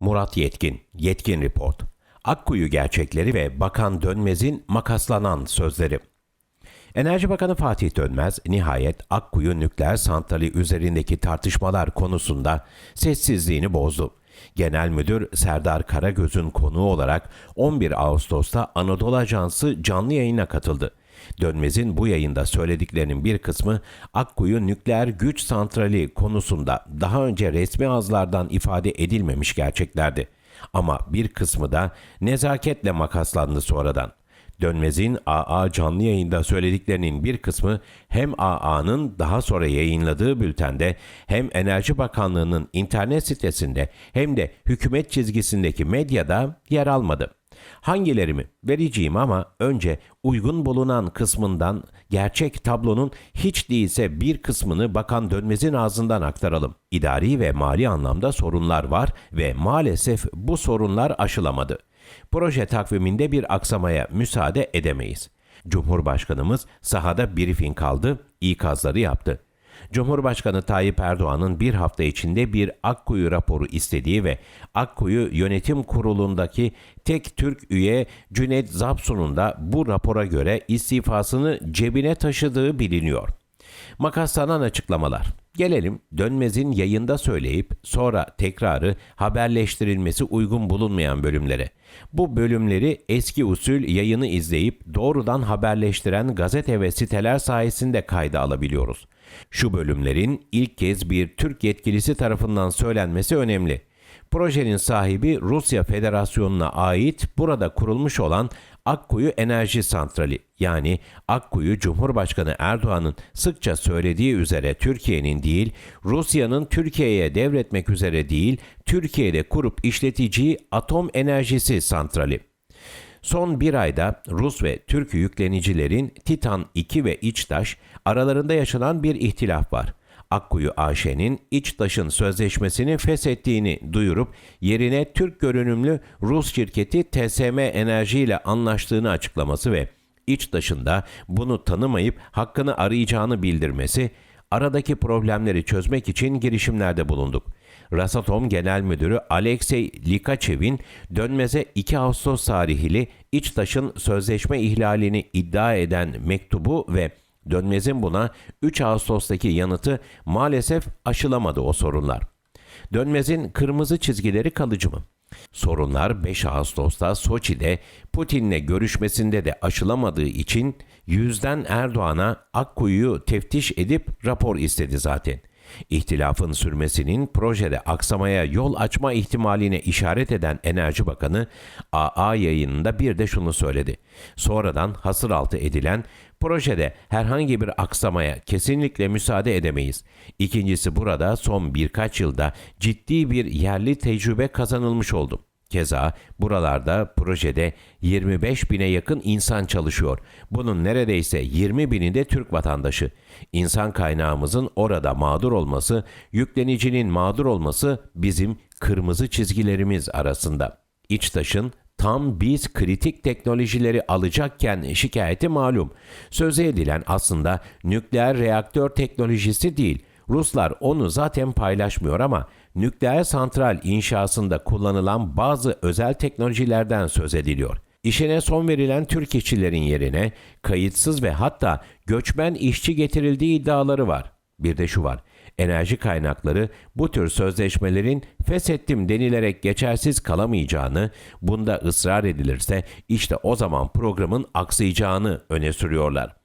Murat Yetkin, Yetkin Report. Akkuyu gerçekleri ve Bakan Dönmez'in makaslanan sözleri. Enerji Bakanı Fatih Dönmez, nihayet Akkuyu nükleer santrali üzerindeki tartışmalar konusunda sessizliğini bozdu. Genel Müdür Serdar Karagöz'ün konuğu olarak 11 Ağustos'ta Anadolu Ajansı canlı yayına katıldı. Dönmez'in bu yayında söylediklerinin bir kısmı Akkuyu nükleer güç santrali konusunda daha önce resmi ağızlardan ifade edilmemiş gerçeklerdi. Ama bir kısmı da nezaketle makaslandı sonradan. Dönmez'in AA canlı yayında söylediklerinin bir kısmı hem AA'nın daha sonra yayınladığı bültende hem Enerji Bakanlığı'nın internet sitesinde hem de hükümet çizgisindeki medyada yer almadı. Hangilerimi vereceğim ama önce uygun bulunan kısmından gerçek tablonun hiç değilse bir kısmını Bakan Dönmez'in ağzından aktaralım. İdari ve mali anlamda sorunlar var ve maalesef bu sorunlar aşılamadı. Proje takviminde bir aksamaya müsaade edemeyiz. Cumhurbaşkanımız sahada briefing kaldı, ikazları yaptı. Cumhurbaşkanı Tayyip Erdoğan'ın bir hafta içinde bir Akkuyu raporu istediği ve Akkuyu Yönetim Kurulu'ndaki tek Türk üye Cüneyt Zapsun'un da bu rapora göre istifasını cebine taşıdığı biliniyor. Makaslanan açıklamalar. Gelelim Dönmez'in yayında söyleyip sonra tekrarı haberleştirilmesi uygun bulunmayan bölümlere. Bu bölümleri eski usul yayını izleyip doğrudan haberleştiren gazete ve siteler sayesinde kayda alabiliyoruz. Şu bölümlerin ilk kez bir Türk yetkilisi tarafından söylenmesi önemli. Projenin sahibi Rusya Federasyonu'na ait burada kurulmuş olan Akkuyu Enerji Santrali yani Akkuyu Cumhurbaşkanı Erdoğan'ın sıkça söylediği üzere Türkiye'nin değil, Rusya'nın Türkiye'ye devretmek üzere değil, Türkiye'de kurup işleteceği atom enerjisi santrali. Son bir ayda Rus ve Türk yüklenicilerin Titan 2 ve İçtaş aralarında yaşanan bir ihtilaf var. Akkuyu AŞ'nin İçtaş'ın sözleşmesini feshettiğini duyurup yerine Türk görünümlü Rus şirketi TSM Enerji ile anlaştığını açıklaması ve İçtaş'ın da bunu tanımayıp hakkını arayacağını bildirmesi aradaki problemleri çözmek için girişimlerde bulunduk. Rasatom Genel Müdürü Alexey Likachev'in dönmeze 2 Ağustos tarihli İçtaş'ın sözleşme ihlalini iddia eden mektubu ve Dönmez'in buna 3 Ağustos'taki yanıtı maalesef aşılamadı o sorunlar. Dönmez'in kırmızı çizgileri kalıcı mı? Sorunlar 5 Ağustos'ta Soçi'de Putin'le görüşmesinde de aşılamadığı için yüzden Erdoğan'a Akkuyu'yu teftiş edip rapor istedi zaten. İhtilafın sürmesinin projede aksamaya yol açma ihtimaline işaret eden Enerji Bakanı AA yayınında bir de şunu söyledi. Sonradan hasır altı edilen projede herhangi bir aksamaya kesinlikle müsaade edemeyiz. İkincisi burada son birkaç yılda ciddi bir yerli tecrübe kazanılmış oldu. Keza buralarda projede 25 bine yakın insan çalışıyor. Bunun neredeyse 20 bini de Türk vatandaşı. İnsan kaynağımızın orada mağdur olması, yüklenicinin mağdur olması bizim kırmızı çizgilerimiz arasında. İçtaş'ın tam biz kritik teknolojileri alacakken şikayeti malum. Söze edilen aslında nükleer reaktör teknolojisi değil. Ruslar onu zaten paylaşmıyor ama nükleer santral inşasında kullanılan bazı özel teknolojilerden söz ediliyor. İşine son verilen Türk işçilerin yerine kayıtsız ve hatta göçmen işçi getirildiği iddiaları var. Bir de şu var. Enerji kaynakları bu tür sözleşmelerin feshettim denilerek geçersiz kalamayacağını, bunda ısrar edilirse işte o zaman programın aksayacağını öne sürüyorlar.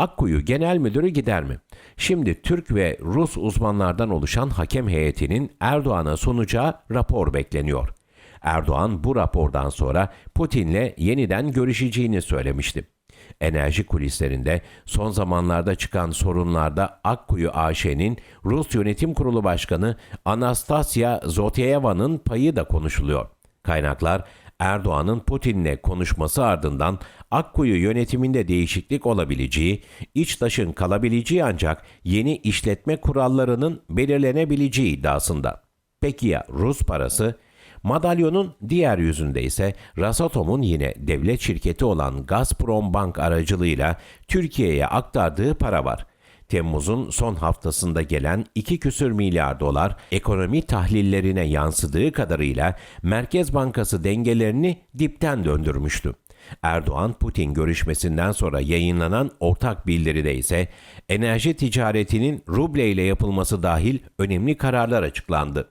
Akkuyu Genel Müdürü gider mi? Şimdi Türk ve Rus uzmanlardan oluşan hakem heyetinin Erdoğan'a sunacağı rapor bekleniyor. Erdoğan bu rapordan sonra Putin'le yeniden görüşeceğini söylemişti. Enerji kulislerinde son zamanlarda çıkan sorunlarda Akkuyu AŞ'nin Rus Yönetim Kurulu Başkanı Anastasia Zoteyeva'nın payı da konuşuluyor. Kaynaklar Erdoğan'ın Putin'le konuşması ardından Akkuyu yönetiminde değişiklik olabileceği, İçtaş'ın kalabileceği ancak yeni işletme kurallarının belirlenebileceği iddiasında. Peki ya Rus parası? Madalyonun diğer yüzünde ise Rasatom'un yine devlet şirketi olan Gazprom Bank aracılığıyla Türkiye'ye aktardığı para var. Temmuz'un son haftasında gelen 2 küsür milyar dolar ekonomi tahlillerine yansıdığı kadarıyla Merkez Bankası dengelerini dipten döndürmüştü. Erdoğan-Putin görüşmesinden sonra yayınlanan ortak bildiride ise enerji ticaretinin ruble ile yapılması dahil önemli kararlar açıklandı.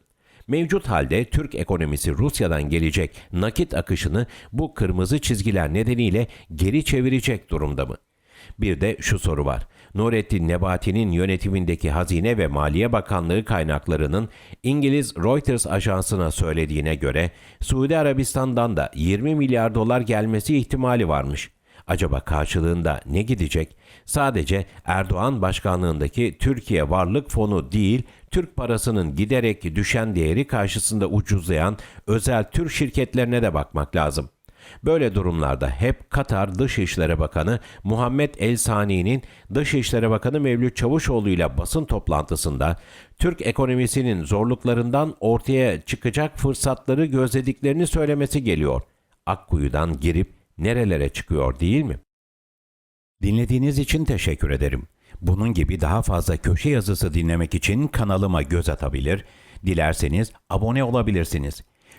Mevcut halde Türk ekonomisi Rusya'dan gelecek nakit akışını bu kırmızı çizgiler nedeniyle geri çevirecek durumda mı? Bir de şu soru var. Nurettin Nebati'nin yönetimindeki Hazine ve Maliye Bakanlığı kaynaklarının İngiliz Reuters ajansına söylediğine göre Suudi Arabistan'dan da 20 milyar dolar gelmesi ihtimali varmış. Acaba karşılığında ne gidecek? Sadece Erdoğan başkanlığındaki Türkiye Varlık Fonu değil, Türk parasının giderek düşen değeri karşısında ucuzlayan özel Türk şirketlerine de bakmak lazım. Böyle durumlarda hep Katar Dışişleri Bakanı Muhammed El Sani'nin Dışişleri Bakanı Mevlüt Çavuşoğlu ile basın toplantısında Türk ekonomisinin zorluklarından ortaya çıkacak fırsatları gözlediklerini söylemesi geliyor. Akkuyu'dan girip nerelere çıkıyor değil mi? Dinlediğiniz için teşekkür ederim. Bunun gibi daha fazla köşe yazısı dinlemek için kanalıma göz atabilir, dilerseniz abone olabilirsiniz.